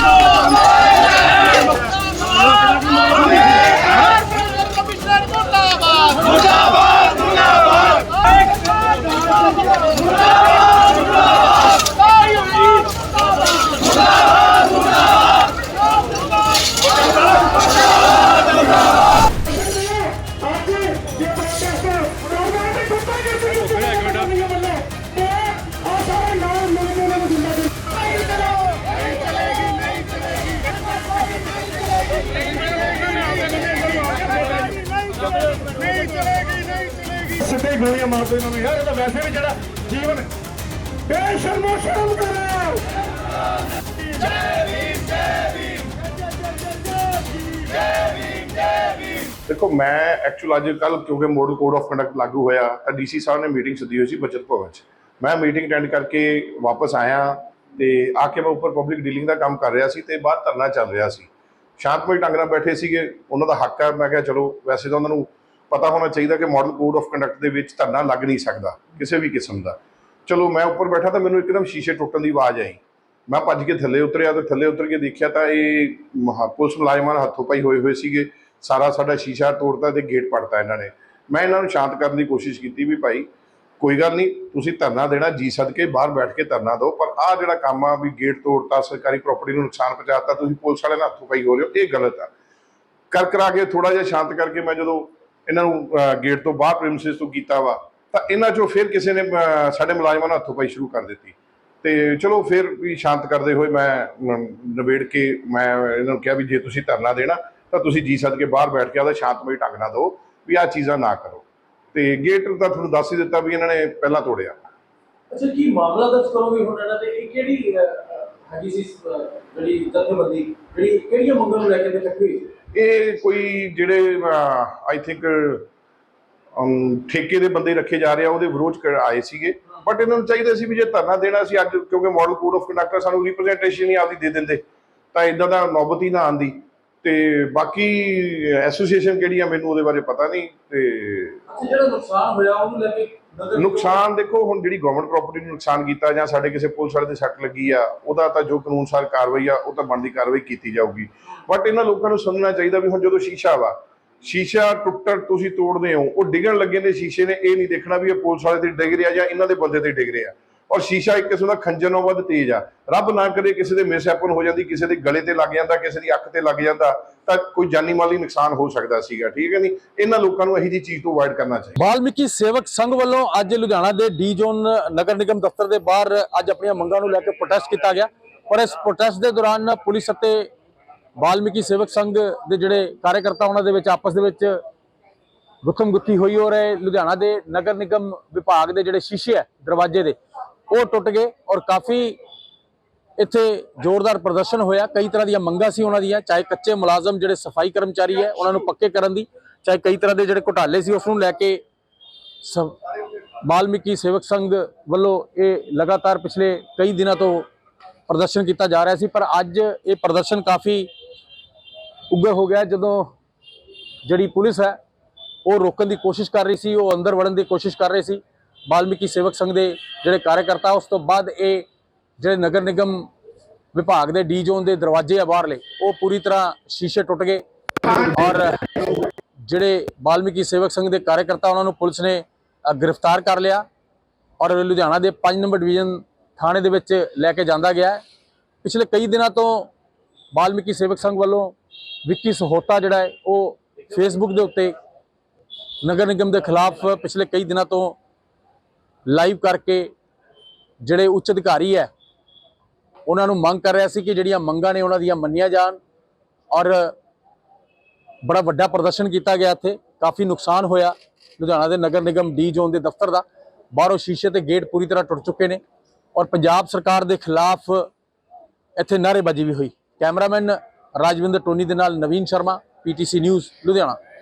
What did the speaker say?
Vamos! ਸਿੱਧੇ ਗੋਲੀਆਂ ਮਾਰ ਦੋ ਇਹਨਾਂ ਨੂੰ। ਯਾਰ, ਇਹ ਤਾਂ ਵੈਸੇ ਵੀ ਜਿਹੜਾ ਜੀਵਨ ਬੇਸ਼ਰਮੋ ਸ਼ਰਮ ਕਰੋ ਦੇਖੋ, ਮੈਂ ਐਕਚੁਅਲ ਅੱਜ ਕੱਲ ਕਿਉਂਕਿ ਮੋਡਲ ਕੋਡ ਆਫ ਕੰਡਕਟ ਲਾਗੂ ਹੋਇਆ, ਤਾਂ ਡੀਸੀ ਸਾਹਿਬ ਨੇ ਮੀਟਿੰਗ ਸੱਦੀ ਹੋਈ ਸੀ ਬਚਤ ਭਵਨ 'ਚ। ਮੈਂ ਮੀਟਿੰਗ ਅਟੈਂਡ ਕਰਕੇ ਵਾਪਸ ਆਇਆ ਤੇ ਆ ਕੇ ਮੈਂ ਉੱਪਰ ਪਬਲਿਕ ਡੀਲਿੰਗ ਦਾ ਕੰਮ ਕਰ ਰਿਹਾ ਸੀ ਤੇ ਬਾਅਦ ਧਰਨਾ ਚੱਲ ਰਿਹਾ ਸੀ। ਸ਼ਾਂਤਮਈ ਢੰਗ ਨਾਲ ਬੈਠੇ ਸੀਗੇ। ਉਹਨਾਂ ਦਾ ਹੱਕ ਹੈ। ਮੈਂ ਕਿਹਾ, ਚਲੋ, ਵੈਸੇ ਤਾਂ ਉਹਨਾਂ ਨੂੰ ਪਤਾ ਹੋਣਾ ਚਾਹੀਦਾ ਕਿ ਮਾਡਲ ਕੋਡ ਆਫ ਕੰਡਕਟ ਦੇ ਵਿੱਚ ਧਰਨਾ ਲੱਗ ਨਹੀਂ ਸਕਦਾ, ਕਿਸੇ ਵੀ ਕਿਸਮ ਦਾ। ਚਲੋ, ਮੈਂ ਉੱਪਰ ਬੈਠਾ ਤਾਂ ਮੈਨੂੰ ਇੱਕਦਮ ਸ਼ੀਸ਼ੇ ਟੁੱਟਣ ਦੀ ਆਵਾਜ਼ ਆਈ। ਮੈਂ ਭੱਜ ਕੇ ਥੱਲੇ ਉਤਰਿਆ ਤੇ ਥੱਲੇ ਉਤਰ ਕੇ ਦੇਖਿਆ ਤਾਂ ਇਹ ਮਹਾ- ਪੁਲਿਸ ਮੁਲਾਜ਼ਮਾਂ ਨਾਲ ਹੱਥੋਂ ਪਾਈ ਹੋਏ ਹੋਏ ਸੀਗੇ। ਸਾਰਾ ਸਾਡਾ ਸ਼ੀਸ਼ਾ ਤੋੜਤਾ ਤੇ ਗੇਟ ਪੜਤਾ ਇਹਨਾਂ ਨੇ। ਮੈਂ ਇਹਨਾਂ ਨੂੰ ਸ਼ਾਂਤ ਕਰਨ ਦੀ ਕੋਸ਼ਿਸ਼ ਕੀਤੀ ਵੀ ਭਾਈ, ਕੋਈ ਗੱਲ ਨਹੀਂ, ਤੁਸੀਂ ਧਰਨਾ ਦੇਣਾ, ਜੀ ਸਦਕੇ ਬਾਹਰ ਬੈਠ ਕੇ ਧਰਨਾ ਦਿਓ, ਪਰ ਆਹ ਜਿਹੜਾ ਕੰਮ ਆ ਵੀ ਗੇਟ ਤੋੜਤਾ, ਸਰਕਾਰੀ ਪ੍ਰਾਪਰਟੀ ਨੂੰ ਨੁਕਸਾਨ ਪਹੁੰਚਾਤਾ, ਤੁਸੀਂ ਪੁਲਿਸ ਵਾਲਿਆਂ ਨਾਲ ਹੱਥੋਂ ਪਾਈ ਹੋ ਰਹੇ ਹੋ, ਇਹ ਗਲਤ ਆ। ਕਰ ਕਰਾ ਕੇ ਥੋੜਾ ਜਿਹਾ ਸ਼ਾਂਤ ਕਰਕੇ ਮੈਂ ਜਦੋਂ ਇਹਨਾਂ ਨੂੰ ਗੇਟ ਤੋਂ ਬਾਹਰ ਪ੍ਰੀਮਿਸਿਸ ਤੋਂ ਕੀਤਾ ਵਾ ਤਾਂ ਇਹਨਾਂ ਚੋਂ ਫਿਰ ਕਿਸੇ ਨੇ ਸਾਡੇ ਮੁਲਾਜ਼ਮਾਂ ਨਾਲ ਹੱਥੋਂ ਪਾਈ ਸ਼ੁਰੂ ਕਰ ਦਿੱਤੀ। ਤੇ ਚਲੋ ਫਿਰ ਵੀ ਸ਼ਾਂਤ ਕਰਦੇ ਹੋਏ ਮੈਂ ਅਮ, ਕੇ ਮੈਂ ਇਹਨਾਂ ਨੂੰ ਕਿਹਾ ਵੀ ਜੇ ਤੁਸੀਂ ਧਰਨਾ ਦੇਣਾ ਤਾਂ ਤੁਸੀਂ ਜੀ ਸਦ ਕੇ ਬਾਹਰ ਬੈਠ ਕੇ ਆਦਾ ਸ਼ਾਂਤਮਈ ਢੰਗ ਨਾਲ ਦਿਓ ਵੀ ਆਹ ਚੀਜ਼ਾਂ ਨਾ ਕਰੋ। ਤੇ ਗੇਟ ਤਾਂ ਤੁਹਾਨੂੰ ਦੱਸ ਹੀ ਦਿੱਤਾ ਵੀ ਇਹਨਾਂ ਨੇ ਪਹਿਲਾਂ ਤੋੜਿਆ। ਅੱਛਾ ਕੀ ਮਾਮਲਾ ਦਰਜ ਕਰੋਗੇ ਹੁਣ ਇਹਨਾਂ ਤੇ? ਇਹ ਕਿਹੜੀ ਅਹ, ਸੀ ਜਿਹੜੀ ਜਥੇਬੰਦੀ ਜਿਹੜੀ ਕਿਹੜੀਆਂ ਮੰਗਾਂ ਨੂੰ ਲੈ ਕੇ ਤੇ ਇਕੱਠੀ ਹੋਈ? ਇਹ ਕੋਈ ਜਿਹੜੇ ਆਈ ਥਿੰਕ ਠੇਕੇ ਦੇ ਬੰਦੇ ਰੱਖੇ ਜਾ ਰਹੇ ਆ, ਉਹਦੇ ਵਿਰੋਧ ਆਏ ਸੀਗੇ। ਬਟ ਇਹਨਾਂ ਨੂੰ ਚਾਹੀਦਾ ਸੀ ਵੀ ਜੇ ਧਰਨਾ ਦੇਣਾ ਸੀ ਅੱਜ, ਕਿਉਂਕਿ ਮਾਡਲ ਕੋਡ ਆਫ ਕੰਡਕਟ ਸਾਨੂੰ ਰਿਪਰੈਜ਼ੈਂਟੇਸ਼ਨ ਹੀ ਆਪਦੀ ਦੇ ਦਿੰਦੇ। ਤਾਂ ਇਦਾਂ ਦਾ ਨੌਬਤ ਹੀ ਨਾ ਆਂਦੀ ਤੇ ਬਾਕੀ ਐਸੋਸੀਏਸ਼ਨ ਕਿਹੜੀ ਆ ਮੈਨੂੰ ਉਹਦੇ ਬਾਰੇ ਪਤਾ ਨਹੀਂ ਤੇ ਅੱਛਾ ਜਿਹੜਾ ਨੁਕਸਾਨ ਹੋਇਆ ਉਹਨੂੰ ਲੈ ਕੇ ਨਗਰ ਨੁਕਸਾਨ ਦੇਖੋ ਹੁਣ ਜਿਹੜੀ ਗਵਰਨਮੈਂਟ ਪ੍ਰਾਪਰਟੀ ਨੂੰ ਨੁਕਸਾਨ ਕੀਤਾ ਜਾਂ ਸਾਡੇ ਕਿਸੇ ਪੁਲਿਸ ਵਾਲੇ ਦੇ ਸੱਟ ਲੱਗੀ ਆ ਉਹਦਾ ਤਾਂ ਜੋ ਕਾਨੂੰਨ ਸਾਰ ਕਾਰਵਾਈ ਆ ਉਹ ਤਾਂ ਬਣਦੀ ਕਾਰਵਾਈ ਕੀਤੀ ਜਾਊਗੀ। ਬਟ ਇਹਨਾਂ ਲੋਕਾਂ ਨੂੰ ਸਮਝਣਾ ਚਾਹੀਦਾ ਵੀ ਹੁਣ ਜਦੋਂ ਸ਼ੀਸ਼ਾ ਵਾ ਸ਼ੀਸ਼ਾ ਟੁੱਟਣ ਤੁਸੀਂ ਤੋੜਦੇ ਹੋ ਉਹ ਡਿੱਗਣ ਲੱਗੇ ਨੇ ਸ਼ੀਸ਼ੇ ਨੇ ਇਹ ਨਹੀਂ ਦੇਖਣਾ ਵੀ ਇਹ ਪੁਲਿਸ ਵਾਲੇ ਤੇ ਡਿੱਗ ਰਿਹਾ ਜਾਂ ਇਹਨਾਂ ਦੇ ਬੰਦੇ ਤੇ ਡਿੱਗ ਰਿਹਾ। ਔਰ ਸ਼ੀਸ਼ਾ ਇੱਕ ਕਿਸਮ ਦਾ ਖੰਜਰ ਨਾਲੋਂ ਵੱਧ ਤੇਜ਼ ਆ। ਰੱਬ ਨਾ ਕਰੇ ਕਿਸੇ ਦੇ ਮਿਸਹੈਪਨ ਹੋ ਜਾਂਦੀ, ਕਿਸੇ ਦੇ ਗਲੇ ਤੇ ਲੱਗ ਜਾਂਦਾ, ਕਿਸੇ ਦੀ ਅੱਖ ਤੇ ਲੱਗ ਜਾਂਦਾ, ਤਾਂ ਕੋਈ ਜਾਨੀ ਮਾਲੀ ਨੁਕਸਾਨ ਹੋ ਸਕਦਾ ਸੀਗਾ, ਠੀਕ ਹੈ ਨਹੀਂ ਇਹਨਾਂ ਲੋਕਾਂ ਨੂੰ ਇਹੀ ਜੀ ਚੀਜ਼ ਤੋਂ ਅਵਾਇਡ ਕਰਨਾ ਚਾਹੀਦਾ। ਵਾਲਮੀਕੀ ਸੇਵਕ ਸੰਘ ਵੱਲੋਂ ਅੱਜ ਲੁਧਿਆਣਾ ਦੇ ਡੀ ਜ਼ੋਨ ਨਗਰ ਨਿਗਮ ਦਫ਼ਤਰ ਦੇ ਬਾਹਰ ਅੱਜ ਆਪਣੀਆਂ ਮੰਗਾਂ ਨੂੰ ਲੈ ਕੇ ਪ੍ਰੋਟੈਸਟ ਕੀਤਾ ਗਿਆ। ਪਰ ਇਸ ਪ੍ਰੋਟੈਸਟ ਦੇ ਦੌਰਾਨ ਪੁਲਿਸ ਅਤੇ ਵਾਲਮੀਕੀ ਸੇਵਕ ਸੰਘ ਦੇ ਜਿਹੜੇ ਕਾਰਜਕਰਤਾ ਉਹਨਾਂ ਦੇ ਵਿੱਚ ਆਪਸ ਦੇ ਵਿੱਚ ਗੁੱਥਮ ਗੁੱਥੀ ਹੋਈ ਹੋ ਰਹੇ। ਲੁਧਿਆਣਾ ਦੇ ਨਗਰ ਨਿਗਮ ਵਿਭਾਗ ਦੇ ਜਿਹੜੇ ਸ਼ੀਸ਼ੇ ਹੈ ਦਰਵਾਜ਼ੇ ਦੇ ਉਹ ਟੁੱਟ ਗਏ ਔਰ ਕਾਫੀ ਇੱਥੇ ਜ਼ੋਰਦਾਰ ਪ੍ਰਦਰਸ਼ਨ ਹੋਇਆ। ਕਈ ਤਰ੍ਹਾਂ ਦੀਆਂ ਮੰਗਾਂ ਸੀ ਉਹਨਾਂ ਦੀਆਂ, ਚਾਹੇ ਕੱਚੇ ਮੁਲਾਜ਼ਮ ਜਿਹੜੇ ਸਫ਼ਾਈ ਕਰਮਚਾਰੀ ਹੈ, ਉਹਨਾਂ ਨੂੰ ਪੱਕੇ ਕਰਨ ਦੀ, ਚਾਹੇ ਕਈ ਤਰ੍ਹਾਂ ਦੇ ਜਿਹੜੇ ਘੁਟਾਲੇ ਸੀ ਉਸ ਨੂੰ ਲੈ ਕੇ ਸ- ਵਾਲਮੀਕੀ ਸੇਵਕ ਸੰਘ ਵੱਲੋਂ ਇਹ ਲਗਾਤਾਰ ਪਿਛਲੇ ਕਈ ਦਿਨਾਂ ਤੋਂ ਪ੍ਰਦਰਸ਼ਨ ਕੀਤਾ ਜਾ ਰਿਹਾ ਸੀ, ਪਰ ਅੱਜ ਇਹ ਪ੍ਰਦਰਸ਼ਨ ਕਾਫੀ ਉੱਘਾ ਹੋ ਗਿਆ ਜਦੋਂ ਜਿਹੜੀ ਪੁਲਿਸ ਹੈ, ਉਹ ਰੋਕਣ ਦੀ ਕੋਸ਼ਿਸ਼ ਕਰ ਰਹੀ ਸੀ, ਉਹ ਅੰਦਰ ਵੜਨ ਦੀ ਕੋਸ਼ਿਸ਼ ਕਰ ਰਹੀ ਸੀ ਵਾਲਮੀਕੀ ਸੇਵਕ ਸੰਘ ਦੇ ਜਿਹੜੇ ਕਾਰਜਕਰਤਾ, ਉਸ ਤੋਂ ਬਾਅਦ ਇਹ ਜਿਹੜੇ ਨਗਰ ਨਿਗਮ ਵਿਭਾਗ ਦੇ ਡੀ ਜ਼ੋਨ ਦੇ ਦਰਵਾਜ਼ੇ ਆ ਬਾਹਰਲੇ, ਉਹ ਪੂਰੀ ਤਰ੍ਹਾਂ ਸ਼ੀਸ਼ੇ ਟੁੱਟ ਗਏ। ਔਰ ਜਿਹੜੇ ਵਾਲਮੀਕੀ ਸੇਵਕ ਸੰਘ ਦੇ ਕਾਰਜਕਰਤਾ, ਉਹਨਾਂ ਨੂੰ ਪੁਲਿਸ ਨੇ ਗ੍ਰਿਫਤਾਰ ਕਰ ਲਿਆ। ਔਰ ਲੁਧਿਆਣਾ ਦੇ 5 ਨੰਬਰ ਡਿਵੀਜ਼ਨ ਥਾਣੇ ਦੇ ਵਿੱਚ ਲੈ ਕੇ ਜਾਂਦਾ ਗਿਆ ਪਿਛਲੇ ਕਈ ਦਿਨਾਂ ਤੋਂ ਬਾਲਮੀਕੀ ਸੇਵਕ ਸੰਘ ਵੱਲੋਂ ਵਿੱਕੀ ਸਹੋਤਾ ਜਿਹੜਾ ਹੈ, ਉਹ ਫੇਸਬੁੱਕ ਦੇ ਉੱਤੇ ਨਗਰ ਨਿਗਮ ਦੇ ਖਿਲਾਫ ਪਿਛਲੇ ਕਈ ਦਿਨਾਂ ਤੋਂ ਲਾਈਵ ਕਰਕੇ ਜਿਹੜੇ ਉੱਚ ਅਧਿਕਾਰੀ ਹੈ, ਉਹਨਾਂ ਨੂੰ ਮੰਗ ਕਰ ਰਿਹਾ ਸੀ ਕਿ ਜਿਹੜੀਆਂ ਮੰਗਾਂ ਨੇ ਉਹਨਾਂ ਦੀਆਂ ਮੰਨੀਆਂ ਜਾਣ ਔਰ ਬੜਾ ਵੱਡਾ ਪ੍ਰਦਰਸ਼ਨ ਕੀਤਾ ਗਿਆ ਇੱਥੇ। ਕਾਫੀ ਨੁਕਸਾਨ ਹੋਇਆ। ਲੁਧਿਆਣਾ ਦੇ ਨਗਰ ਨਿਗਮ ਡੀ ਜ਼ੋਨ ਦੇ ਦਫ਼ਤਰ ਦਾ। ਬਾਹਰੋਂ ਸ਼ੀਸ਼ੇ ਤੇ ਗੇਟ ਪੂਰੀ ਤਰ੍ਹਾਂ ਟੁੱਟ ਚੁੱਕੇ ਨੇ ਔਰ ਪੰਜਾਬ ਸਰਕਾਰ ਦੇ ਖਿਲਾਫ ਇੱਥੇ ਨਾਅਰੇਬਾਜ਼ੀ ਵੀ ਹੋਈ। ਕੈਮਰਾਮੈਨ ਰਾਜਵਿੰਦਰ ਟੋਨੀ ਦੇ ਨਾਲ ਨਵੀਨ ਸ਼ਰਮਾ, ਪੀਟੀਸੀ ਨਿਊਜ਼, ਲੁਧਿਆਣਾ।